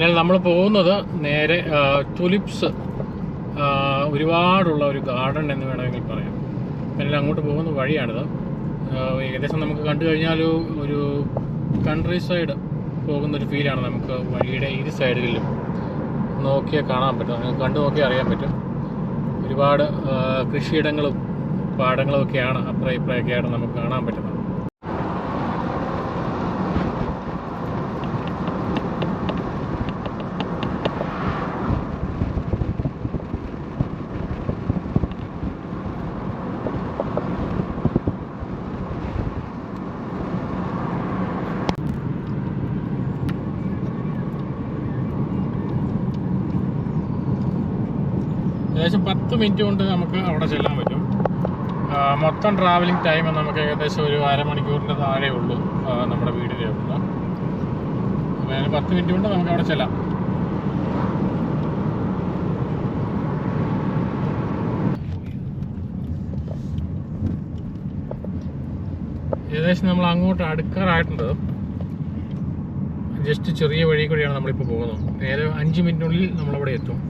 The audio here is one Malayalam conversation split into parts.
എന്നാൽ നമ്മൾ പോകുന്നത് നേരെ ടുലിപ്സ് ഒരുപാടുള്ള ഒരു ഗാർഡൻ എന്ന് വേണമെങ്കിൽ പറയാം. പിന്നെ അങ്ങോട്ട് പോകുന്ന വഴിയാണിത്. ഏകദേശം നമുക്ക് കണ്ടു കഴിഞ്ഞാൽ ഒരു കൺട്രി സൈഡ് പോകുന്നൊരു ഫീലാണ് നമുക്ക് വഴിയുടെ ഇരു സൈഡുകളിലും നോക്കിയാൽ കാണാൻ പറ്റും. നിങ്ങൾക്ക് കണ്ടു നോക്കിയാൽ അറിയാൻ പറ്റും. ഒരുപാട് കൃഷിയിടങ്ങളും പാടങ്ങളും ഒക്കെയാണ് ഇപ്പുറമൊക്കെ നമുക്ക് കാണാൻ പറ്റുന്നത് ഏകദേശം പത്ത് മിനിറ്റ് കൊണ്ട് നമുക്ക് അവിടെ ചെല്ലാൻ പറ്റും. മൊത്തം ട്രാവലിംഗ് ടൈം നമുക്ക് ഏകദേശം ഒരു അരമണിക്കൂറിന്റെ താഴെ ഉള്ളൂ നമ്മുടെ വീടിന്റെ അതിന് പത്ത് മിനിറ്റ് കൊണ്ട് നമുക്ക് അവിടെ ചെല്ലാം. ഏകദേശം നമ്മൾ അങ്ങോട്ട് അടുക്കാറായിട്ടുണ്ട് ജസ്റ്റ് ചെറിയ വഴി കൂടിയാണ് നമ്മളിപ്പോൾ പോകുന്നത്. നേരെ അഞ്ച് മിനിറ്റിനുള്ളിൽ നമ്മളവിടെ എത്തും.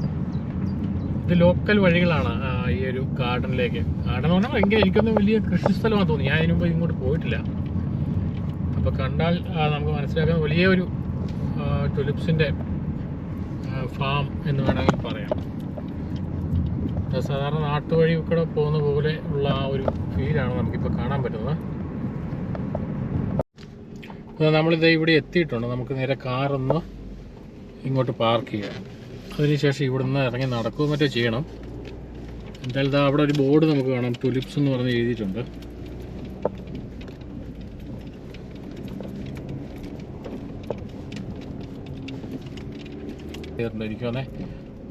ഇത് ലോക്കൽ വഴികളാണ് ഈ ഒരു ഗാർഡനിലേക്ക് ഗാർഡൻ എന്ന് പറഞ്ഞാൽ ഭയങ്കര എനിക്കൊന്നും വലിയ കൃഷി സ്ഥലമാണ് തോന്നി ഞാൻ ഇതിനു ഇങ്ങോട്ട് പോയിട്ടില്ല. അപ്പോൾ കണ്ടാൽ നമുക്ക് മനസ്സിലാക്കാൻ വലിയൊരു ടുലിപ്സിന്റെ ഫാം എന്ന് വേണമെങ്കിൽ പറയാം. സാധാരണ നാട്ടുവഴി കൂടെ പോകുന്ന പോലെ ഉള്ള ആ ഒരു ഫീലാണ് നമുക്കിപ്പോൾ കാണാൻ പറ്റുന്നത്. നമ്മളിത് ഇവിടെ എത്തിയിട്ടുണ്ട്. നമുക്ക് നേരെ കാറൊന്ന് ഇങ്ങോട്ട് പാർക്ക് ചെയ്യാം അതിനുശേഷം ഇവിടുന്ന് ഇറങ്ങി നടക്കുകയോ മറ്റോ ചെയ്യണം. എന്തായാലും ഇതാ അവിടെ ഒരു ബോർഡ് നമുക്ക് കാണാം. ടുലിപ്സ് എന്ന് പറഞ്ഞ് എഴുതിയിട്ടുണ്ട്.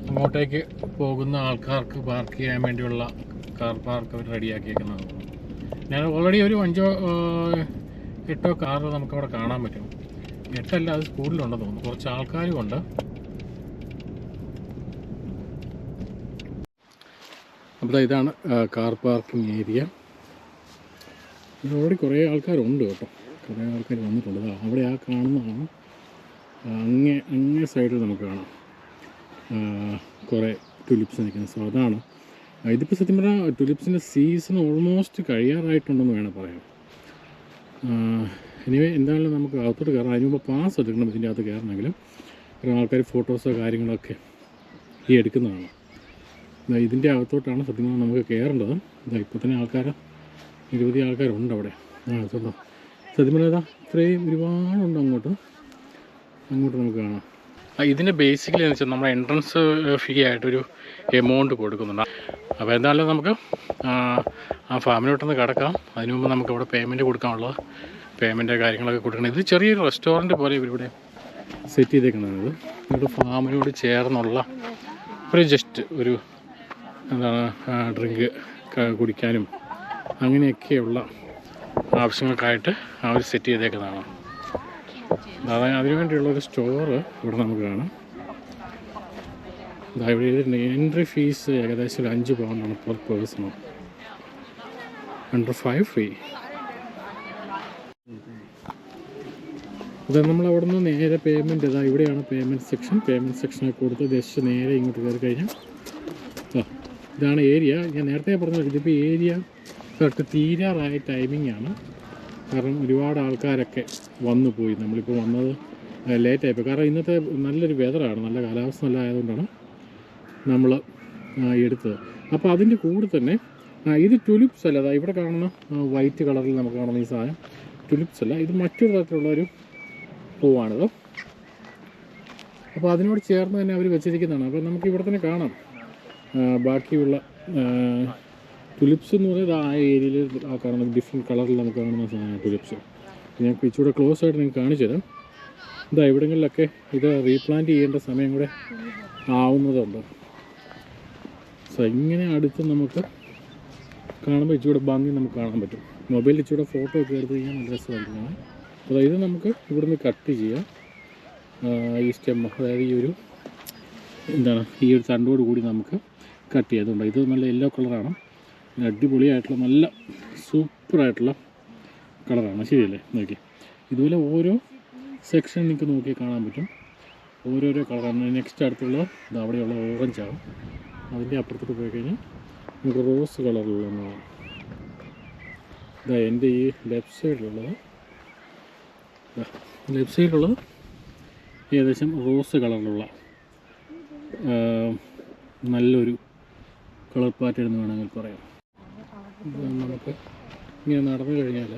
അങ്ങോട്ടേക്ക് പോകുന്ന ആൾക്കാർക്ക് പാർക്ക് ചെയ്യാൻ വേണ്ടിയുള്ള കാർ പാർക്ക് അവർ റെഡിയാക്കിയേക്കുന്നത് ഞാൻ ഓൾറെഡി ഒരു അഞ്ചോ എട്ടോ കാറ് നമുക്കവിടെ കാണാൻ പറ്റും. എട്ടല്ല അത് സ്കൂളിലുണ്ടെന്ന് തോന്നുന്നു. കുറച്ച് ആൾക്കാരും ഉണ്ട് ദാ ഇതാണ് കാർ പാർക്കിംഗ് ഏരിയ ഇത് ഓൾറെഡി കുറേ ആൾക്കാരുണ്ട് കേട്ടോ. കുറേ ആൾക്കാർ വന്നിട്ടുണ്ട്. അവിടെ ആ കാണുന്നതാണ്. അങ്ങേ അങ്ങേ സൈഡിൽ നമുക്ക് കാണാം. കുറേ ടുലിപ്സ് നിൽക്കുന്നത് സോ അതാണ്. ഇതിപ്പോൾ സത്യം പറഞ്ഞാൽ ടുലിപ്സിന്റെ സീസൺ ഓൾമോസ്റ്റ് കഴിയാറായിട്ടുണ്ടെന്ന് വേണം പറയാം എനിവേ എന്തായാലും നമുക്ക് അകത്തോട്ട് കയറാം. അതിന് മുമ്പ് പാസ് എടുക്കണം ഇതിന്റെ അകത്ത് കയറണമെങ്കിലും കുറേ ആൾക്കാർ ഫോട്ടോസോ കാര്യങ്ങളൊക്കെ ഈ എടുക്കുന്നതാണ്. ഇതിന്റെ അകത്തോട്ടാണ് സത്യം നമുക്ക് കയറേണ്ടത്. ഇതാ ഇപ്പോൾ തന്നെ ആൾക്കാർ നിരവധി ആൾക്കാരുണ്ട് അവിടെ. ആ സത്യം പറഞ്ഞാൽ ഇതാ ഇത്രയും ഒരുപാടുണ്ട് അങ്ങോട്ട്. അങ്ങോട്ട് നമുക്ക് കാണാം. ഇതിന്റെ ബേസിക്കലി എന്ന് വെച്ചാൽ നമ്മുടെ എൻട്രൻസ് ഫീ ആയിട്ടൊരു എമൗണ്ട് കൊടുക്കുന്നുണ്ട്. അപ്പോൾ എന്തായാലും നമുക്ക് ആ, ഫാമിലോട്ടൊന്ന് കിടക്കാം. അതിനു മുമ്പ് നമുക്ക് അവിടെ പേയ്മെന്റ് കൊടുക്കാനുള്ളത് പേയ്മെന്റ് കാര്യങ്ങളൊക്കെ കൊടുക്കണം. ഇത് ചെറിയൊരു റെസ്റ്റോറന്റ് പോലെ ഇവരിവിടെ സെറ്റ് ചെയ്തേക്കുന്നത് ഇവിടെ ഫാമിനോട് ചേർന്നുള്ള ഒരു ജസ്റ്റ് ഒരു എന്താണ് ഡ്രിങ്ക് കുടിക്കാനും അങ്ങനെയൊക്കെയുള്ള ആവശ്യങ്ങൾക്കായിട്ട് അവർ സെറ്റ് ചെയ്തേക്കുന്നതാണ്. അതായത് അതിന് വേണ്ടിയുള്ള ഒരു സ്റ്റോറ് ഇവിടെ നമുക്ക് കാണാം. ഇവിടെ എൻട്രി ഫീസ് ഏകദേശം ഒരു അഞ്ച് പൗണ്ടാണ് per person under five free ഇത് നമ്മൾ അവിടെ നിന്ന് നേരെ പേയ്മെന്റ് ഇതാ ഇവിടെയാണ് പേയ്മെന്റ് സെക്ഷൻ പേയ്മെന്റ് സെക്ഷനെ കൊടുത്ത് ജസ്റ്റ് നേരെ ഇങ്ങോട്ട് കയറി കഴിഞ്ഞാൽ ഇതാണ് ഏരിയ. ഞാൻ നേരത്തെ പറഞ്ഞത് ഇതിപ്പോൾ ഏരിയ കറക്റ്റ് തീരാറായ ടൈമിംഗ് ആണ്. കാരണം ഒരുപാട് ആൾക്കാരൊക്കെ വന്നു പോയി. നമ്മളിപ്പോൾ വന്നത് ലേറ്റായിപ്പോൾ കാരണം ഇന്നത്തെ നല്ലൊരു വെതറാണ് നല്ല കാലാവസ്ഥ നല്ല ആയതുകൊണ്ടാണ് നമ്മൾ എടുത്തത്. അപ്പോൾ അതിന്റെ കൂടെ തന്നെ ഇത് ടുലിപ്സ് അല്ല. അതാ ഇവിടെ കാണുന്ന വൈറ്റ് കളറിൽ നമുക്ക് കാണുന്ന ഈ സാധനം. ടുലിപ്സ് അല്ല. ഇത് മറ്റൊരു തരത്തിലുള്ള ഒരു പൂവാണിത്. അപ്പോൾ അതിനോട് ചേർന്ന് തന്നെ അവർ വെച്ചിരിക്കുന്നതാണ്. അപ്പോൾ നമുക്ക് ഇവിടെ തന്നെ കാണാം. ബാക്കിയുള്ള ടുലിപ്സ് എന്ന് പറയുന്നത് ആ ഏരിയയിൽ ആ കാണുന്ന ഡിഫറെന്റ് കളറിൽ നമുക്ക് കാണുന്ന സാധനമാണ് ടുലിപ്സ് ഞാൻ ഇച്ചിരി ക്ലോസ് ആയിട്ട് നിങ്ങൾക്ക് കാണിച്ചു തരാം. ഇതാ ഇവിടങ്ങളിലൊക്കെ ഇത് റീപ്ലാന്റ് ചെയ്യേണ്ട സമയം കൂടെ ആവുന്നതുണ്ട്. സോ ഇങ്ങനെ അടുത്ത് നമുക്ക് കാണുമ്പോൾ ഇച്ചിരി ഭംഗി നമുക്ക് കാണാൻ പറ്റും. മൊബൈലിൽ ഇച്ചിരി ഫോട്ടോ ഒക്കെ എടുത്ത് കഴിഞ്ഞാൽ നല്ല രസമായിരിക്കും. അപ്പോൾ ഇത് നമുക്ക് ഇവിടുന്ന് കട്ട് ചെയ്യാം. ഈ സ്റ്റെം അതായത് ഈ ഒരു എന്താണ് ഈ ഒരു തണ്ടോട് കൂടി നമുക്ക് കട്ട് ചെയ്തുകൊണ്ട് ഇത് നല്ല യെല്ലോ കളറാണ് അടിപൊളിയായിട്ടുള്ള നല്ല സൂപ്പറായിട്ടുള്ള കളറാണ് ശരിയല്ലേ? നോക്കി. ഇതുപോലെ ഓരോ സെക്ഷൻ നിങ്ങൾക്ക് നോക്കി കാണാൻ പറ്റും. ഓരോരോ കളറാണ് നെക്സ്റ്റ് അടുത്തുള്ള ഇത് അവിടെയുള്ള ഓറഞ്ച് ആവും അതിന്റെ അപ്പുറത്തോട്ട് പോയി കഴിഞ്ഞാൽ നമുക്ക് റോസ് കളറിലുള്ളതാണ് ഇതാ എന്റെ ഈ ലെഫ്റ്റ് സൈഡിലുള്ളത് ലെഫ്റ്റ് സൈഡിലുള്ളത് ഏകദേശം റോസ് കളറിലുള്ള നല്ലൊരു കളർ പാറ്റേൺ എന്ന് വേണമെങ്കിൽ പറയാം. നമുക്ക് ഇങ്ങനെ നടന്നു കഴിഞ്ഞാൽ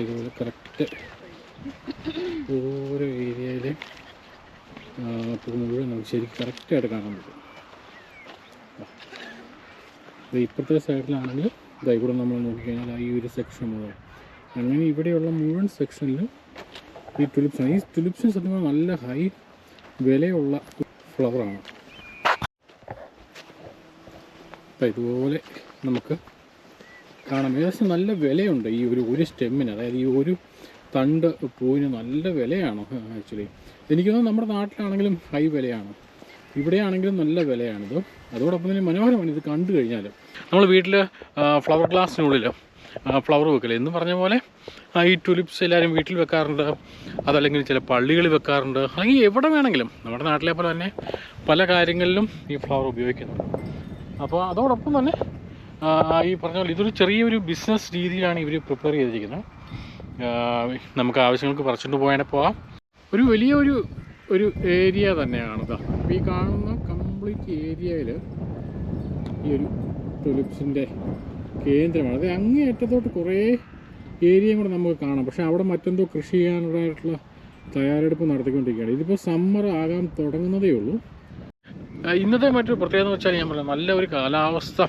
ഇതുപോലെ കറക്റ്റ് ഓരോ ഏരിയയിലെ പൂ മുഴുവൻ നമുക്ക് ശരിക്കും കറക്റ്റായിട്ട് കാണാൻ പറ്റും. ഇപ്പോഴത്തെ സൈഡിലാണെങ്കിൽ ഇതായി കൂടെ നമ്മൾ നോക്കിക്കഴിഞ്ഞാൽ ഈ ഒരു സെക്ഷൻ മുഴുവൻ. അങ്ങനെ ഇവിടെയുള്ള മുഴുവൻ സെക്ഷനിലും ഈ ടുലിപ്സാണ് ഈ ടുലിപ്സിന് സത്യം നല്ല ഹൈ വിലയുള്ള ഫ്ലവറാണ് അപ്പം ഇതുപോലെ നമുക്ക് കാണാം. ഏകദേശം നല്ല വിലയുണ്ട് ഈ ഒരു ഒരു സ്റ്റെമ്മിന്. അതായത് ഈ ഒരു തണ്ട് പൂവിന് നല്ല വിലയാണ് ആക്ച്വലി. എനിക്ക് നമ്മുടെ നാട്ടിലാണെങ്കിലും ഹൈ വിലയാണ്. ഇവിടെയാണെങ്കിലും നല്ല വിലയാണിത് അതോടൊപ്പം തന്നെ മനോഹരമാണ് ഇത് കണ്ടു കഴിഞ്ഞാൽ നമ്മൾ വീട്ടിൽ ഫ്ലവർ ഗ്ലാസ്സിനുള്ളിൽ ഫ്ലവർ വെക്കില്ല എന്ന് പറഞ്ഞ പോലെ ഈ ടുലിപ്സ് എല്ലാവരും വീട്ടിൽ വെക്കാറുണ്ട്. അതല്ലെങ്കിൽ ചില പള്ളികളിൽ വെക്കാറുണ്ട്. അല്ലെങ്കിൽ എവിടെ വേണമെങ്കിലും. നമ്മുടെ നാട്ടിലെ പോലെ തന്നെ പല കാര്യങ്ങളിലും ഈ ഫ്ലവർ ഉപയോഗിക്കുന്നുണ്ട്. അപ്പോൾ അതോടൊപ്പം തന്നെ ഈ പറഞ്ഞ പോലെ ഇതൊരു ചെറിയൊരു ബിസിനസ് രീതിയിലാണ് ഇവർ പ്രിപ്പയർ ചെയ്തിരിക്കുന്നത്. നമുക്ക് ആവശ്യങ്ങൾക്ക് പറിച്ചുകൊണ്ട് പോയാൽ പോകാം ഒരു വലിയ ഒരു ഏരിയ തന്നെയാണ് ഇതാ. അപ്പോൾ ഈ കാണുന്ന കംപ്ലീറ്റ് ഏരിയയിൽ ഈ ഒരു ടുലിപ്സിന്റെ കേന്ദ്രമാണ്. അത് അങ്ങേ അറ്റത്തോട്ട് കുറേ ഏരിയയും കൂടെ നമുക്ക് കാണാം. പക്ഷേ അവിടെ മറ്റെന്തോ കൃഷി ചെയ്യാനുള്ളതായിട്ടുള്ള തയ്യാറെടുപ്പ് നടത്തിക്കൊണ്ടിരിക്കുകയാണ്. ഇതിപ്പോൾ സമ്മർ ആകാൻ തുടങ്ങുന്നതേ ഉള്ളൂ. ഇന്നത്തെ മറ്റൊരു പ്രത്യേകത എന്ന് വെച്ചാൽ ഞാൻ പറയാം നല്ല ഒരു കാലാവസ്ഥ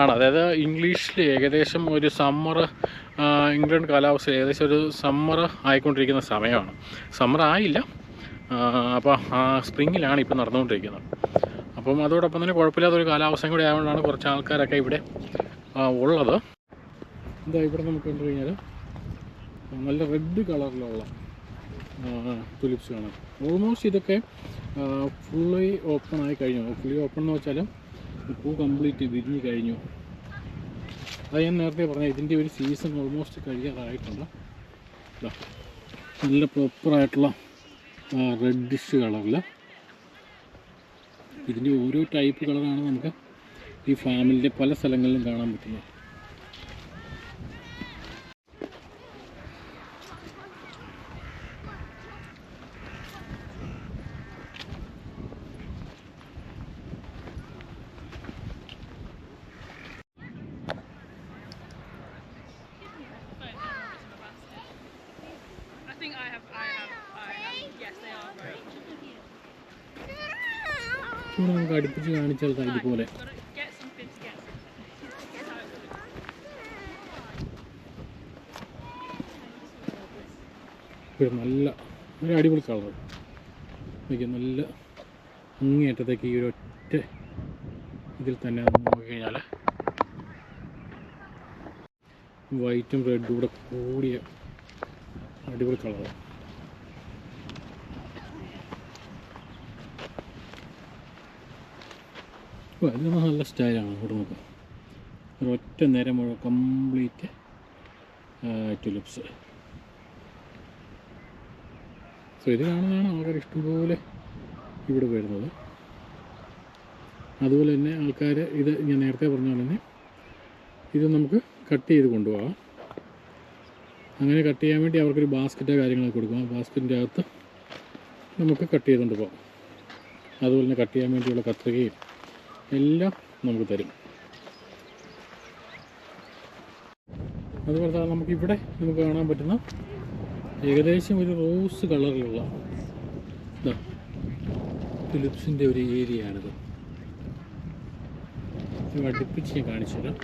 ആണ്. അതായത് ഇംഗ്ലീഷിൽ ഏകദേശം ഒരു സമ്മർ ഇംഗ്ലണ്ട് കാലാവസ്ഥ ഏകദേശം ഒരു സമ്മർ ആയിക്കൊണ്ടിരിക്കുന്ന സമയമാണ്. സമ്മർ ആയില്ല. അപ്പോൾ ആ സ്പ്രിങ്ങിലാണ് ഇപ്പോൾ നടന്നുകൊണ്ടിരിക്കുന്നത്. അപ്പം അതോടൊപ്പം തന്നെ കുഴപ്പമില്ലാത്തൊരു കാലാവസ്ഥയും കൂടി ആയതുകൊണ്ടാണ് കുറച്ച് ആൾക്കാരൊക്കെ ഇവിടെ ഉള്ളത്. എന്താ ഇവിടെ നമുക്ക് കണ്ടു കഴിഞ്ഞാൽ നല്ല റെഡ് കളറിലുള്ള തുലിപ്സ് കാണാം. ഓൾമോസ്റ്റ് ഇതൊക്കെ ഫുള്ളി ഓപ്പൺ ആയി കഴിഞ്ഞു. ഫുള്ളി ഓപ്പൺ എന്ന് വെച്ചാൽ പൂ കംപ്ലീറ്റ് വിരിഞ്ഞ് കഴിഞ്ഞു. അത് ഞാൻ നേരത്തെ പറഞ്ഞ ഇതിന്റെ ഒരു സീസൺ ഓൾമോസ്റ്റ് കഴിയാറായിട്ടുണ്ട്. നല്ല പ്രോപ്പറായിട്ടുള്ള റെഡിഷ് കളറിൽ ഇതിന്റെ ഓരോ ടൈപ്പ് കളറാണ് നമുക്ക് ഈ ഫാമിലിന്റെ പല സ്ഥലങ്ങളിലും കാണാൻ പറ്റുന്നത്. ഒരു നല്ല ഒരു അടിപൊളി കളർ. നോക്കിയ നല്ല അങ്ങേയറ്റത്തേക്ക് ഈ ഒരു ഒറ്റ ഇതിൽ തന്നെ നോക്കിക്കഴിഞ്ഞാൽ വൈറ്റും റെഡും കൂടെ കൂടിയ അടിപൊളി കളർ. ഇത് നല്ല സ്റ്റൈലാണ് ഇവിടെ നോക്കാം. ഒരൊറ്റ നേരം മുഴുവൻ കംപ്ലീറ്റ് ടുലിപ്സ് സോ ഇത് കാണുന്നതാണ് ആൾക്കാർ ഇഷ്ടംപോലെ ഇവിടെ വരുന്നത്. അതുപോലെ തന്നെ ആൾക്കാർ ഇത് ഞാൻ നേരത്തെ പറഞ്ഞ പോലെ തന്നെ ഇത് നമുക്ക് കട്ട് ചെയ്ത് കൊണ്ടുപോകാം. അങ്ങനെ കട്ട് ചെയ്യാൻ വേണ്ടി അവർക്കൊരു ബാസ്ക്കറ്റോ കാര്യങ്ങളൊക്കെ കൊടുക്കും. ആ ബാസ്ക്കറ്റിന്റെ അകത്ത് നമുക്ക് കട്ട് ചെയ്തുകൊണ്ട് പോകാം. അതുപോലെ തന്നെ കട്ട് ചെയ്യാൻ വേണ്ടിയുള്ള കത്രികയും എല്ലാം നമുക്ക് തരും. അതുപോലെ തന്നെ നമുക്കിവിടെ നമുക്ക് കാണാൻ പറ്റുന്ന ഏകദേശം ഒരു റോസ് കളറിലുള്ള ഫിലിപ്സിന്റെ ഒരു ഏരിയ ആണിത് അടുപ്പിച്ച് ഞാൻ കാണിച്ചുതരാം.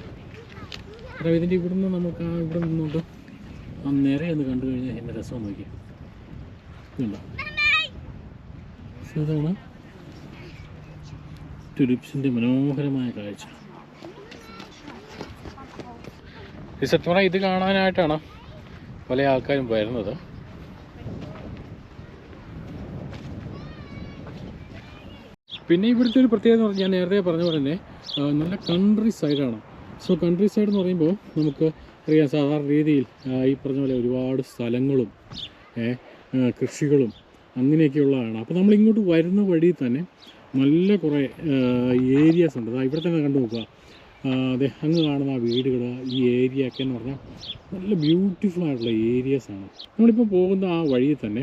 കാരണം ഇതിന്റെ ഇവിടുന്ന് നമുക്ക് ആ ഇവിടെ നിന്നുകൊണ്ട് ആ ഒന്ന് കണ്ടു കഴിഞ്ഞാൽ എന്റെ രസം നോക്കിയാണ് ഇതുണ്ടോ? ഇതാണ് ടുലിപ്സിന്റെ മനോഹരമായ കാഴ്ച. ഇത് കാണാനായിട്ടാണ്? പല ആൾക്കാരും വരുന്നത്. പിന്നെ ഇവിടുത്തെ ഒരു പ്രത്യേകത ഞാൻ നേരത്തെ പറഞ്ഞ പോലെ തന്നെ നല്ല കൺട്രി സൈഡാണ് സോ കൺട്രി സൈഡ് എന്ന് പറയുമ്പോൾ നമുക്ക് അറിയാം സാധാരണ രീതിയിൽ ഈ പറഞ്ഞ പോലെ ഒരുപാട് സ്ഥലങ്ങളും കൃഷികളും അങ്ങനെയൊക്കെയുള്ളതാണ്. അപ്പോൾ നമ്മൾ ഇങ്ങോട്ട് വരുന്ന വഴി തന്നെ നല്ല കുറേ ഏരിയാസ് ഉണ്ട്. ഇവിടെ തന്നെ കണ്ടു നോക്കുക അങ്ങ് കാണുന്ന ആ വീടുകൾ ഈ ഏരിയ ഒക്കെ എന്ന് പറഞ്ഞാൽ നല്ല ബ്യൂട്ടിഫുൾ ആയിട്ടുള്ള ഏരിയാസ് ആണ്. നമ്മളിപ്പോൾ പോകുന്ന ആ വഴി തന്നെ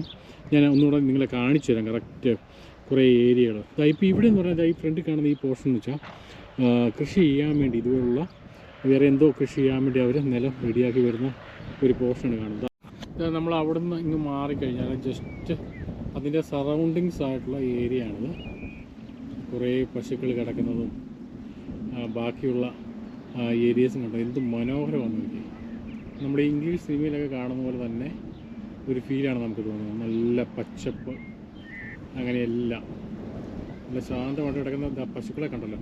ഞാൻ ഒന്നുകൂടെ നിങ്ങളെ കാണിച്ചു തരാം കറക്റ്റ് കുറേ ഏരിയകൾ ഇപ്പോൾ ഇവിടെ എന്ന് പറഞ്ഞാൽ ഈ ഫ്രണ്ടിൽ കാണുന്ന ഈ പോർഷൻ എന്ന് വെച്ചാൽ കൃഷി ചെയ്യാൻ വേണ്ടി ഇതുപോലുള്ള വേറെ എന്തോ കൃഷി ചെയ്യാൻ വേണ്ടി അവർ നിലം റെഡിയാക്കി വരുന്ന ഒരു പോർഷനാണ് കാണുന്നത്. നമ്മൾ അവിടെ നിന്ന് ഇങ്ങ് മാറിക്കഴിഞ്ഞാൽ ജസ്റ്റ് അതിന്റെ സറൗണ്ടിങ്സ് ആയിട്ടുള്ള ഏരിയ ആണിത് കുറേ പശുക്കൾ കിടക്കുന്നതും ബാക്കിയുള്ള ഏരിയസും കണ്ടോ? എന്ത് മനോഹരമാണ് നോക്കി. നമ്മുടെ ഇംഗ്ലീഷ് സിനിമയിലൊക്കെ കാണുന്ന പോലെ തന്നെ ഒരു ഫീലാണ് നമുക്ക് തോന്നുന്നത്. നല്ല പച്ചപ്പ് അങ്ങനെയെല്ലാം. നല്ല ശാന്തമായിട്ട് കിടക്കുന്ന പശുക്കളെ കണ്ടല്ലോ.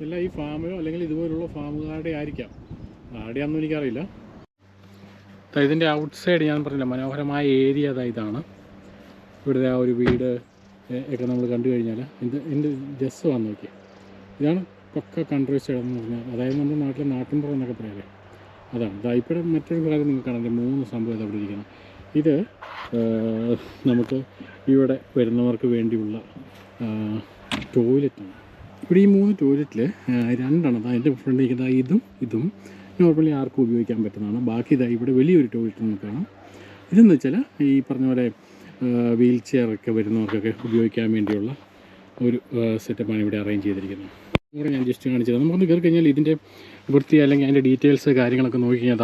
ഇതെല്ലാം ഈ ഫാമിലോ അല്ലെങ്കിൽ ഇതുപോലുള്ള ഫാമുകാരുടെ ആയിരിക്കാം. ആരുടെയാണെന്നും എനിക്കറിയില്ല. ഇതിന്റെ ഔട്ട് സൈഡ് ഞാൻ പറഞ്ഞില്ല മനോഹരമായ ഏരിയ അതാ ഇതാണ്. ഇവിടുത്തെ ആ ഒരു വീട് ഒക്കെ നമ്മൾ കണ്ടു കഴിഞ്ഞാൽ എന്ത് ജസ്റ്റ് വന്നു നോക്കിയാൽ ഇതാണ് പക്ക കൺട്രി സൈഡ് എന്ന് പറഞ്ഞാൽ അതായത് നമ്മുടെ നാട്ടിലെ നാട്ടിൻപുറം എന്നൊക്കെ പറയാം. അതാണ്. ഇപ്പോഴും മറ്റൊരു ഭാഗം നിങ്ങൾക്ക് കാണാൻ മൂന്ന് സംഭവം അവിടെ ഇരിക്കുന്നത്. ഇത് നമുക്ക് ഇവിടെ വരുന്നവർക്ക് വേണ്ടിയുള്ള ടോയ്ലറ്റാണ്. ഇവിടെ ഈ മൂന്ന് ടോയ്ലറ്റിൽ രണ്ടെണ്ണം അതിന്റെ എന്റെ ഫ്രണ്ടിൽ ഇരിക്കുന്ന ഇതും ഇതും. നോർമലി ആർക്കും ഉപയോഗിക്കാൻ പറ്റുന്നതാണ്. ബാക്കി ഇതാ ഇവിടെ വലിയൊരു ടോയ്ലറ്റ് നമുക്ക് കാണാം. ഇതെന്ന് വെച്ചാൽ ഈ പറഞ്ഞ പോലെ വീൽ ചെയറൊക്കെ വരുന്നവർക്കൊക്കെ ഉപയോഗിക്കാൻ വേണ്ടിയുള്ള ഒരു സെറ്റപ്പാണ് ഇവിടെ അറേഞ്ച് ചെയ്തിരിക്കുന്നത്. ഇവിടെ ഞാൻ ജസ്റ്റ് കാണിച്ചത് നമുക്കൊന്ന് കയറി കഴിഞ്ഞാൽ ഇതിന്റെ വൃത്തി അല്ലെങ്കിൽ അതിന്റെ ഡീറ്റെയിൽസ് കാര്യങ്ങളൊക്കെ നോക്കി കഴിഞ്ഞാൽ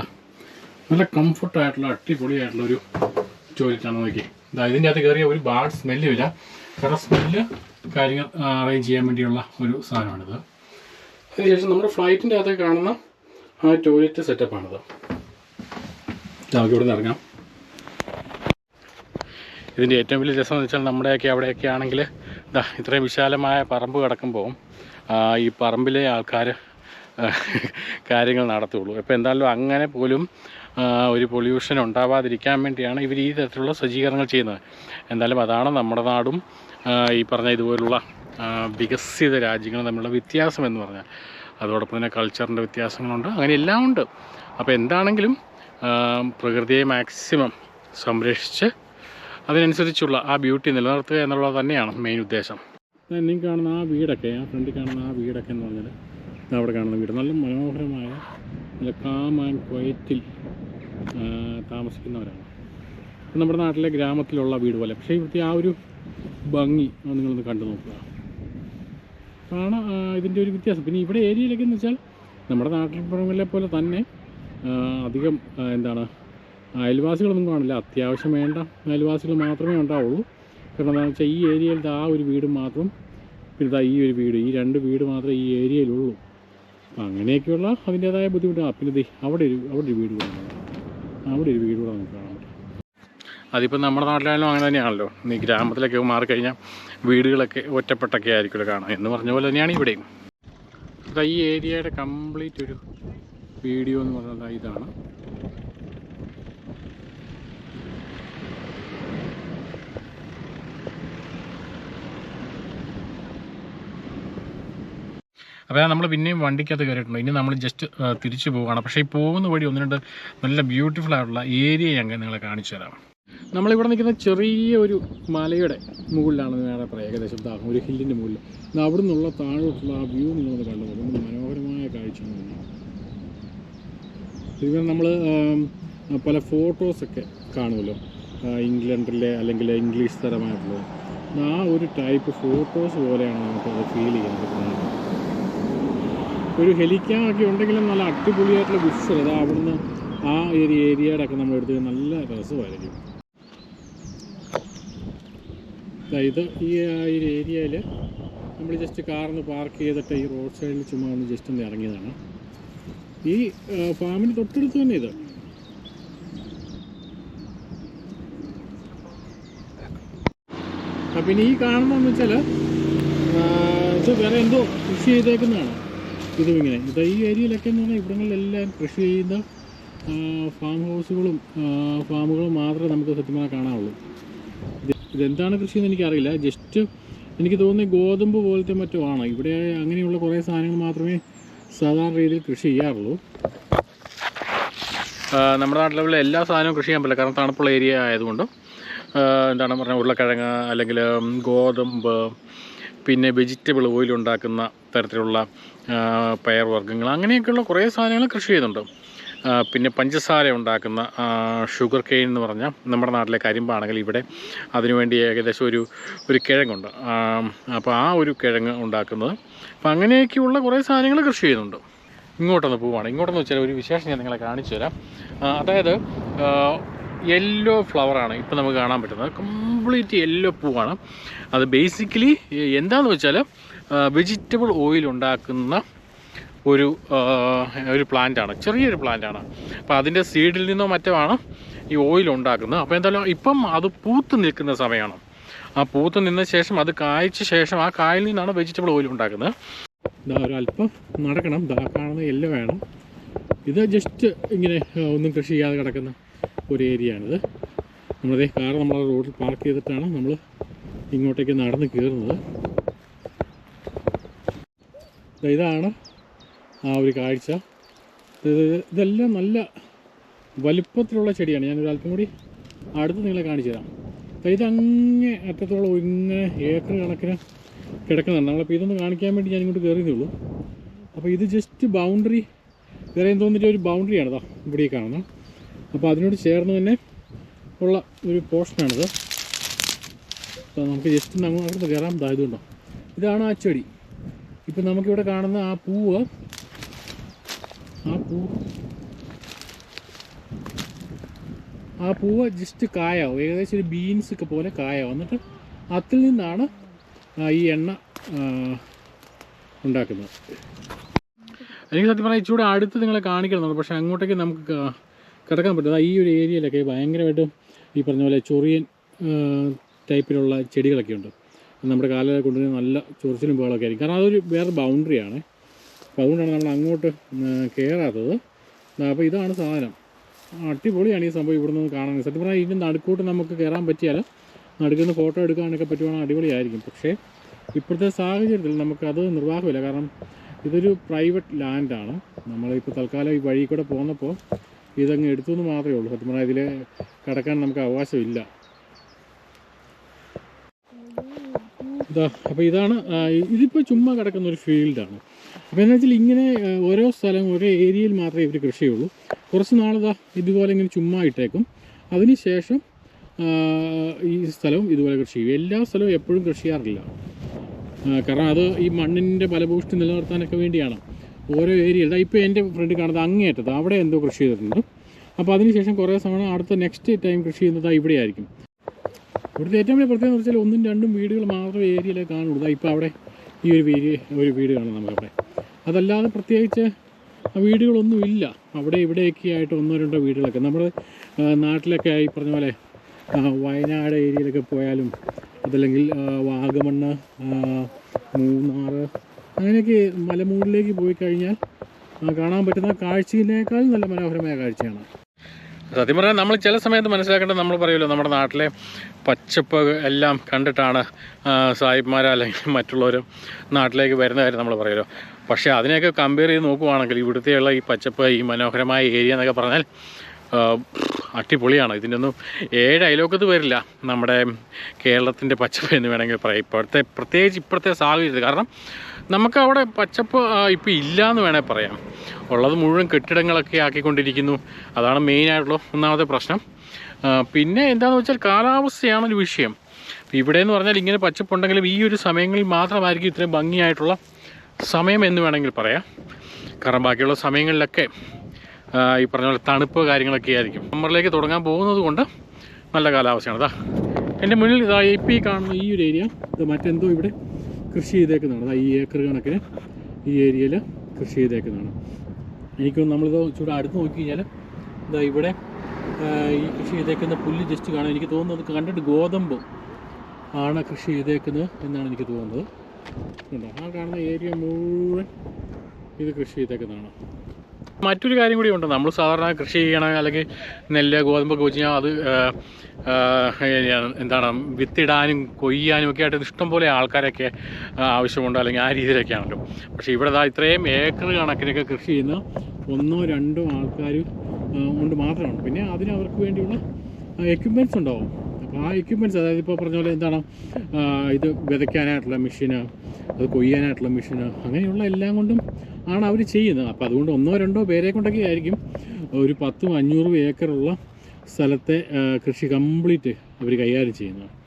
നല്ല കംഫർട്ടായിട്ടുള്ള അടിപൊളിയായിട്ടുള്ള ഒരു ടോയ്ലറ്റാണ് നോക്കി ഇതാ ഇതിന്റെ അകത്ത് കയറിയ ഒരു ബാഡ് സ്മെല്ലും ഇല്ല. കാരണം സ്മെല്ല് കാര്യങ്ങൾ അറേഞ്ച് ചെയ്യാൻ വേണ്ടിയുള്ള ഒരു സാധനമാണിത്. അതിനുശേഷം നമ്മുടെ ഫ്ലൈറ്റിന്റെ അകത്ത് കാണുന്ന ആ ടോയ്ലറ്റ് സെറ്റപ്പാണിത് നമുക്ക് ഇവിടെ നിന്ന് ഇറങ്ങാം. ഇതിന്റെ ഏറ്റവും വലിയ രസം എന്ന് വെച്ചാൽ നമ്മുടെയൊക്കെ അവിടെയൊക്കെ ആണെങ്കിൽ ഇതാ ഇത്രയും വിശാലമായ പറമ്പ് കിടക്കുമ്പോൾ ഈ പറമ്പിലെ ആൾക്കാർ കാര്യങ്ങൾ നടത്തുള്ളൂ. ഇപ്പോൾ എന്തായാലും അങ്ങനെ പോലും ഒരു പൊല്യൂഷൻ ഉണ്ടാവാതിരിക്കാൻ വേണ്ടിയാണ് ഇവർ ഈ തരത്തിലുള്ള സജ്ജീകരണങ്ങൾ ചെയ്യുന്നത്. എന്തായാലും അതാണ് നമ്മുടെ നാടും ഈ പറഞ്ഞ ഇതുപോലുള്ള വികസിത രാജ്യങ്ങളും തമ്മിലുള്ള വ്യത്യാസം എന്ന് പറഞ്ഞാൽ. അതോടൊപ്പം തന്നെ കൾച്ചറിന്റെ വ്യത്യാസങ്ങളുണ്ട്. അങ്ങനെ എല്ലാം ഉണ്ട്. അപ്പോൾ എന്താണെങ്കിലും പ്രകൃതിയെ മാക്സിമം സംരക്ഷിച്ച് അതിനനുസരിച്ചുള്ള ആ ബ്യൂട്ടി നിലനിർത്തുക എന്നുള്ളത് തന്നെയാണ് മെയിൻ ഉദ്ദേശം. നിങ്ങൾ കാണുന്ന ആ വീടൊക്കെ ആ ഫ്രണ്ടിൽ കാണുന്ന ആ വീടൊക്കെ എന്ന് പറഞ്ഞാൽ അവിടെ കാണുന്ന വീട്. നല്ല മനോഹരമായ നല്ല കാം ആൻഡ് ക്വയറ്റിൽ താമസിക്കുന്നവരാണ്. നമ്മുടെ നാട്ടിലെ ഗ്രാമത്തിലുള്ള വീട് പോലെ. പക്ഷേ ഇവിടുത്തെ ആ ഒരു ഭംഗി നിങ്ങളൊന്ന് കണ്ടു നോക്കുക. ആണ് ഇതിന്റെ ഒരു വ്യത്യാസം. പിന്നെ ഇവിടെ ഏരിയയിലൊക്കെ എന്ന് വെച്ചാൽ നമ്മുടെ നാട്ടിൽ പുറങ്ങളിലെ പോലെ തന്നെ അധികം എന്താണ് അയൽവാസികളൊന്നും കാണില്ല. അത്യാവശ്യം വേണ്ട അയൽവാസികൾ മാത്രമേ ഉണ്ടാവുള്ളൂ. കാരണം എന്താണെന്ന് വെച്ചാൽ ഈ ഏരിയയിലത്തെ ആ ഒരു വീട് മാത്രം പിന്നെ ഈ ഒരു വീട് ഈ രണ്ട് വീട് മാത്രമേ ഈ ഏരിയയിലുള്ളൂ. അപ്പം അങ്ങനെയൊക്കെയുള്ള അതിന്റേതായ ബുദ്ധിമുട്ടാണ് പിന്നെ ദേ അവിടെ ഒരു അവിടെ ഒരു വീട് കൂടെ. അവിടെ ഒരു വീട് കൂടെ നമുക്ക് കാണാൻ പറ്റും. അതിപ്പോൾ നമ്മുടെ നാട്ടിലായാലും അങ്ങനെ തന്നെയാണല്ലോ. ഈ ഗ്രാമത്തിലൊക്കെ മാറിക്കഴിഞ്ഞാൽ വീടുകളൊക്കെ ഒറ്റപ്പെട്ടൊക്കെ ആയിരിക്കുമല്ലോ കാണാം. എന്ന് പറഞ്ഞ പോലെ തന്നെയാണ് ഇവിടെയും. ഇതാ ഈ ഏരിയയുടെ കംപ്ലീറ്റ് ഒരു വീഡിയോ എന്ന് പറഞ്ഞാൽ ഇതാണ്. അപ്പോൾ നമ്മൾ പിന്നെയും വണ്ടിക്കകത്ത് കയറിയിട്ടുണ്ട് ഇനി നമ്മൾ ജസ്റ്റ് തിരിച്ചു പോവുകയാണ്. പക്ഷേ ഈ പോകുന്ന വഴി ഒന്ന് രണ്ട് നല്ല ബ്യൂട്ടിഫുൾ ആയിട്ടുള്ള ഏരിയ ഞാൻ നിങ്ങളെ കാണിച്ചു തരാം. നമ്മളിവിടെ നിൽക്കുന്ന ചെറിയ ഒരു മലയുടെ മുകളിലാണ് വേറെ പറയാം ഏകദേശം ദാ ഒരു ഹില്ലിന്റെ മുകളിൽ. അവിടെ നിന്നുള്ള താഴോട്ടുള്ള ആ വ്യൂ നിങ്ങളൊന്ന് കണ്ടു നോക്കും. മനോഹരമായ കാഴ്ച ഇതുപോലെ നമ്മൾ പല ഫോട്ടോസൊക്കെ കാണുമല്ലോ. ഇംഗ്ലണ്ടിലെ അല്ലെങ്കിൽ ഇംഗ്ലീഷ് തരമായിട്ടുള്ളത്. ആ ഒരു ടൈപ്പ് ഫോട്ടോസ് പോലെയാണ് നമുക്കത് ഫീൽ ചെയ്യുന്നത് ഒരു ഹെലിക്യാം ഒക്കെ ഉണ്ടെങ്കിലും നല്ല അടിപൊളിയായിട്ടുള്ള വിഷ്വൽ അതാ അവിടുന്ന് ആ ഒരു ഏരിയയുടെ ഒക്കെ നമ്മൾ എടുത്ത് നല്ല രസമായിരിക്കും. ഇത് ഈ ഒരു ഏരിയയിൽ നമ്മൾ ജസ്റ്റ് കാറിന് പാർക്ക് ചെയ്തിട്ട് ഈ റോഡ് സൈഡിൽ ചുമ്മാ ഒന്ന് ജസ്റ്റ് ഒന്ന് ഇറങ്ങിയതാണ്. ഈ ഫാമിന് തൊട്ടടുത്ത് തന്നെ ഇത്. അപ്പം പിന്നെ ഈ കാണുന്നതെന്ന് വെച്ചാൽ ഇത് വേറെ എന്തോ കൃഷി ചെയ്തേക്കുന്നതാണ്. ഇതും ഇങ്ങനെ ഇത് ഈ ഏരിയയിലൊക്കെ എന്ന് പറഞ്ഞാൽ ഇവിടങ്ങളിലെല്ലാം കൃഷി ചെയ്യുന്ന ഫാം ഹൗസുകളും ഫാമുകളും മാത്രമേ നമുക്ക് സത്യമായി കാണാവുള്ളൂ. ഇത് ഇതെന്താണ് കൃഷി എന്ന് എനിക്കറിയില്ല. ജസ്റ്റ് എനിക്ക് തോന്നുന്നത് ഗോതമ്പ് പോലത്തെ മറ്റോ ആണ്. ഇവിടെ അങ്ങനെയുള്ള കുറേ സാധനങ്ങൾ മാത്രമേ സാധാരണ രീതിയിൽ കൃഷി ചെയ്യാറുള്ളൂ. നമ്മുടെ നാട്ടിലുള്ള എല്ലാ സാധനവും കൃഷി ചെയ്യാൻ പറ്റില്ല. കാരണം തണുപ്പുള്ള ഏരിയ ആയതുകൊണ്ട് എന്താണ് പറഞ്ഞാൽ ഉരുളക്കിഴങ്ങ് അല്ലെങ്കിൽ ഗോതമ്പ് പിന്നെ വെജിറ്റബിൾ ഓയിൽ ഉണ്ടാക്കുന്ന തരത്തിലുള്ള പയർ വർഗങ്ങൾ. അങ്ങനെയൊക്കെയുള്ള കുറേ സാധനങ്ങൾ കൃഷി ചെയ്യുന്നുണ്ട്. പിന്നെ പഞ്ചസാര ഉണ്ടാക്കുന്ന ഷുഗർ കെയിൻ എന്ന് പറഞ്ഞാൽ നമ്മുടെ നാട്ടിലെ കരിമ്പാണെങ്കിൽ ഇവിടെ അതിനുവേണ്ടി ഏകദേശം ഒരു ഒരു കിഴങ്ങുണ്ട്. അപ്പോൾ ആ ഒരു കിഴങ്ങ് ഉണ്ടാക്കുന്നത്. അപ്പോൾ അങ്ങനെയൊക്കെയുള്ള കുറേ സാധനങ്ങൾ കൃഷി ചെയ്യുന്നുണ്ട്. ഇങ്ങോട്ടൊന്ന് പോവാണ്. ഇങ്ങോട്ടൊന്ന് വെച്ചാൽ ഒരു വിശേഷം ഞാൻ നിങ്ങളെ കാണിച്ചു തരാം അതായത് യെല്ലോ ഫ്ലവറാണ് ഇപ്പോൾ നമുക്ക് കാണാൻ പറ്റുന്നത്. കംപ്ലീറ്റ് യെല്ലോ പൂവാണ്. അത് ബേസിക്കലി എന്താണെന്ന് വെച്ചാൽ വെജിറ്റബിൾ ഓയിൽ ഉണ്ടാക്കുന്ന ഒരു ഒരു പ്ലാന്റാണ് ചെറിയൊരു പ്ലാന്റാണ് അപ്പോൾ അതിന്റെ സീഡിൽ നിന്നോ മറ്റോ ആണ് ഈ ഓയിൽ ഉണ്ടാക്കുന്നത്. അപ്പോൾ എന്തായാലും ഇപ്പം അത് പൂത്ത് നിൽക്കുന്ന സമയമാണ്. ആ പൂത്ത് നിന്ന ശേഷം അത് കായ്ച്ച ശേഷം ആ കായിൽ നിന്നാണ് വെജിറ്റബിൾ ഓയിൽ ഉണ്ടാക്കുന്നത്. ഒരു അല്പം നടക്കണം. ദാ കാണുന്ന എല്ലാം വേണം. ഇത് ജസ്റ്റ് ഇങ്ങനെ ഒന്നും കൃഷി ചെയ്യാതെ കിടക്കുന്ന ഒരു ഏരിയയാണിത്. നമ്മളതേ കാർ നമ്മൾ റോഡിൽ പാർക്ക് ചെയ്തിട്ടാണ് നമ്മൾ ഇങ്ങോട്ടേക്ക് നടന്ന് കയറുന്നത് ഇതാണ് ആ ഒരു കാഴ്ച. ഇതെല്ലാം നല്ല വലിപ്പത്തിലുള്ള ചെടിയാണ്. ഞാനൊരു അല്പം കൂടി അടുത്ത് നിങ്ങളെ കാണിച്ചു തരാം. ഇതങ്ങേ അറ്റത്തോളം ഇങ്ങനെ ഏക്കർ കണക്കിന് കിടക്കുന്നതാണ് നമ്മളിപ്പോൾ ഇതൊന്ന് കാണിക്കാൻ വേണ്ടി ഞാൻ ഇങ്ങോട്ട് കയറിയതേ ഉള്ളൂ. അപ്പോൾ ഇത് ജസ്റ്റ് ബൗണ്ടറി വേറെ എന്തോന്നിട്ട് ഒരു ബൗണ്ടറിയാണ് ഇതാ ഇവിടെ കാണുന്നത്. അപ്പോൾ അതിനോട് ചേർന്ന് തന്നെ ഉള്ള ഒരു പോർഷനാണിത്. അപ്പോൾ നമുക്ക് ജസ്റ്റ് നമ്മൾ അവിടുന്ന് കയറാൻ ഇതായതുകൊണ്ടോ. ഇതാണ് ആ ചെടി. ഇപ്പം നമുക്കിവിടെ കാണുന്ന ആ പൂവ് ആ പൂ ആ പൂവ് ജസ്റ്റ് കായാവും. ഏകദേശം ഒരു ബീൻസ് ഒക്കെ പോലെ കായാവും. എന്നിട്ട് അതിൽ നിന്നാണ് ഈ എണ്ണ ഉണ്ടാക്കുന്നത്. എനിക്ക് സത്യം പറഞ്ഞാൽ ഇച്ചിരി അടുത്ത് നിങ്ങളെ കാണിക്കണം പക്ഷേ അങ്ങോട്ടേക്ക് നമുക്ക് കിടക്കാൻ പറ്റും ഈ ഒരു ഏരിയയിലൊക്കെ ഭയങ്കരമായിട്ട് ഈ പറഞ്ഞ പോലെ ചൊറിയൻ ടൈപ്പിലുള്ള ചെടികളൊക്കെ ഉണ്ട്. നമ്മുടെ കാലിൽ കൊണ്ടുവരുന്ന നല്ല ചൊറിച്ചിലും ബഹളമൊക്കെ ആയിരിക്കും. കാരണം അതൊരു വേറെ ബൗണ്ടറിയാണ് അപ്പോൾ അതുകൊണ്ടാണ് നമ്മൾ അങ്ങോട്ട് കയറാത്തത് അപ്പോൾ ഇതാണ് സാധനം. അടിപൊളിയാണ് ഈ സംഭവം ഇവിടെ നിന്ന് കാണാൻ. സത്യം പറഞ്ഞാൽ ഇതിന്റെ നടുക്കൂട്ട് നമുക്ക് കയറാൻ പറ്റിയാൽ നടുക്കുന്ന ഫോട്ടോ എടുക്കാനൊക്കെ പറ്റുവാണെങ്കിൽ അടിപൊളിയായിരിക്കും. പക്ഷേ ഇപ്പോഴത്തെ സാഹചര്യത്തിൽ നമുക്കത് നിർവാഹമില്ല. കാരണം ഇതൊരു പ്രൈവറ്റ് ലാൻഡാണ് നമ്മളിപ്പോൾ തൽക്കാലം ഈ വഴി കൂടെ പോന്നപ്പോൾ ഇതങ്ങ് എടുത്തു എന്ന് മാത്രമേ ഉള്ളൂ. സത്യം പറഞ്ഞാൽ ഇതിൽ കിടക്കാൻ നമുക്ക് അവകാശമില്ല. ഇതാ അപ്പോൾ ഇതാണ് ഇതിപ്പോൾ ചുമ്മാ കിടക്കുന്ന ഒരു ഫീൽഡാണ്. അപ്പോൾ എന്താ വെച്ചാൽ ഇങ്ങനെ ഓരോ സ്ഥലം ഓരോ ഏരിയയിൽ മാത്രമേ ഇവർ കൃഷിയുള്ളൂ കുറച്ച് നാളിതാ ഇതുപോലെ ഇങ്ങനെ ചുമ്മാ ഇട്ടേക്കും. അതിന് ശേഷം ഈ സ്ഥലവും ഇതുപോലെ കൃഷി ചെയ്യും. എല്ലാ സ്ഥലവും എപ്പോഴും കൃഷി ചെയ്യാറില്ല. കാരണം അത് ഈ മണ്ണിന്റെ ഫലഭൂഷ്ടി നിലനിർത്താനൊക്കെ വേണ്ടിയാണ്. ഓരോ ഏരിയ ഇതാ ഇപ്പോൾ എന്റെ ഫ്രണ്ട് കാണുന്നത് അങ്ങേയറ്റത്ത്. അവിടെ എന്തോ കൃഷി ചെയ്തിട്ടുണ്ട്. അപ്പോൾ അതിനുശേഷം കുറേ സമയം അടുത്ത നെക്സ്റ്റ് ടൈം കൃഷി ചെയ്യുന്നത് ഇവിടെ ആയിരിക്കും. ഇവിടുത്തെ ഏറ്റവും വലിയ പ്രത്യേകത എന്ന് വെച്ചാൽ ഒന്നും രണ്ടും വീടുകൾ മാത്രം ഏരിയയിലേ കാണുള്ളൂ. ഇപ്പോൾ അവിടെ ഈ ഒരു വീട് ഒരു വീട് കാണാം നമുക്കവിടെ അതല്ലാതെ പ്രത്യേകിച്ച് വീടുകളൊന്നും ഇല്ല. അവിടെ ഇവിടെയൊക്കെ ആയിട്ട് ഒന്നോ രണ്ടോ വീടുകളൊക്കെ. നമ്മൾ നാട്ടിലൊക്കെ ഈ പറഞ്ഞ പോലെ വയനാട് ഏരിയയിലൊക്കെ പോയാലും അതല്ലെങ്കിൽ വാഗമണ്ണ് മൂന്നാർ അങ്ങനെയൊക്കെ മലമൂടിലേക്ക് പോയി കഴിഞ്ഞാൽ കാണാൻ പറ്റുന്ന കാഴ്ചയിലേക്കാൾ നല്ല മനോഹരമായ കാഴ്ചയാണ്. സത്യം പറഞ്ഞാൽ നമ്മൾ ചില സമയത്ത് മനസ്സിലാക്കേണ്ടത് നമ്മൾ പറയുമല്ലോ നമ്മുടെ നാട്ടിലെ പച്ചപ്പ് എല്ലാം കണ്ടിട്ടാണ് സാഹിബ്മാർ അല്ലെങ്കിൽ മറ്റുള്ളവരും നാട്ടിലേക്ക് വരുന്ന കാര്യം നമ്മൾ പറയുമല്ലോ. പക്ഷേ അതിനെയൊക്കെ കമ്പയർ ചെയ്ത് നോക്കുവാണെങ്കിൽ ഇവിടുത്തെയുള്ള ഈ പച്ചപ്പ് ഈ മനോഹരമായ ഏരിയ എന്നൊക്കെ പറഞ്ഞാൽ അടിപൊളിയാണ്. ഇതിന്റെ ഒന്നും ഏഴ് അയലോക്കത്ത് വരില്ല. നമ്മുടെ കേരളത്തിന്റെ പച്ചപ്പ് എന്ന് വേണമെങ്കിൽ പറയാം. ഇപ്പോഴത്തെ പ്രത്യേകിച്ച് ഇപ്പോഴത്തെ സാഹചര്യത്തിൽ. കാരണം നമുക്ക് അവിടെ പച്ചപ്പ് ഇപ്പോൾ ഇല്ല എന്ന് വേണേൽ പറയാം. ഉള്ളത് മുഴുവൻ കെട്ടിടങ്ങളൊക്കെ ആക്കിക്കൊണ്ടിരിക്കുന്നു. അതാണ് മെയിനായിട്ടുള്ള ഒന്നാമത്തെ പ്രശ്നം. പിന്നെ എന്താണെന്ന് വെച്ചാൽ കാലാവസ്ഥയാണ് ഒരു വിഷയം. ഇവിടെ എന്ന് പറഞ്ഞാൽ ഇങ്ങനെ പച്ചപ്പുണ്ടെങ്കിലും ഈ ഒരു സമയങ്ങളിൽ മാത്രമായിരിക്കും ഇത്രയും ഭംഗിയായിട്ടുള്ള സമയം എന്ന് വേണമെങ്കിൽ പറയാം. കാരണം ബാക്കിയുള്ള സമയങ്ങളിലൊക്കെ ഈ പറഞ്ഞ പോലെ തണുപ്പ് കാര്യങ്ങളൊക്കെ ആയിരിക്കും. സമ്മറിലേക്ക് തുടങ്ങാൻ പോകുന്നത് കൊണ്ട് നല്ല കാലാവസ്ഥയാണ്. അതാ എന്റെ മുന്നിൽ ഇതാ ഇപ്പം ഈ കാണുന്ന ഈ ഒരു ഏരിയ ഇത് മറ്റെന്തോ ഇവിടെ? കൃഷി ചെയ്തേക്കുന്നതാണ്. അതായത് ഈ ഏക്കർ കണക്കിന് ഈ ഏരിയയിൽ കൃഷി ചെയ്തേക്കുന്നതാണ്. എനിക്ക് നമ്മളിത് ചൂട് അടുത്ത് നോക്കി കഴിഞ്ഞാൽ ഇതാ ഇവിടെ ഈ കൃഷി ചെയ്തേക്കുന്ന പുല്ല് ജസ്റ്റ് കാണാം എനിക്ക് തോന്നുന്നത് കണ്ടിട്ട് ഗോതമ്പ് ആണ് കൃഷി ചെയ്തേക്കുന്നത് എന്നാണ് എനിക്ക് തോന്നുന്നത്. ഉണ്ടോ ആ കാണുന്ന ഏരിയ മുഴുവൻ ഇത് കൃഷി ചെയ്തേക്കുന്നതാണ്. മറ്റൊരു കാര്യം കൂടി ഉണ്ട്? നമ്മൾ സാധാരണ കൃഷി ചെയ്യണം അല്ലെങ്കിൽ നെല്ല് ഗോതമ്പൊക്കെ വെച്ച് കഴിഞ്ഞാൽ അത് എന്താണ് വിത്തിടാനും കൊയ്യാനും ഒക്കെ ആയിട്ട് ഇഷ്ടംപോലെ ആൾക്കാരൊക്കെ ആവശ്യമുണ്ടോ അല്ലെങ്കിൽ ആ രീതിയിലൊക്കെയാണല്ലോ. പക്ഷേ ഇവിടെ ഇത്രയും ഏക്കർ കണക്കിനൊക്കെ കൃഷി ചെയ്യുന്ന ഒന്നോ രണ്ടോ ആൾക്കാർ കൊണ്ട് മാത്രമാണ്. പിന്നെ അതിന് അവർക്ക് വേണ്ടിയുള്ള എക്യുപ്മെന്റ്സ് ഉണ്ടാവും. അപ്പോൾ ആ എക്യുപ്മെന്റ്സ് അതായത് ഇപ്പോൾ പറഞ്ഞ പോലെ എന്താണ് ഇത് വിതയ്ക്കാനായിട്ടുള്ള മെഷീന് അത് കൊയ്യാനായിട്ടുള്ള മെഷീന് അങ്ങനെയുള്ള എല്ലാം കൊണ്ടും ആണ് അവർ ചെയ്യുന്നത്. അപ്പോൾ അതുകൊണ്ട് ഒന്നോ രണ്ടോ പേരെ കൊണ്ടൊക്കെ ആയിരിക്കും ഒരു പത്തും അഞ്ഞൂറും ഏക്കറുള്ള സ്ഥലത്തെ കൃഷി കംപ്ലീറ്റ് അവർ കൈകാര്യം ചെയ്യുന്നത്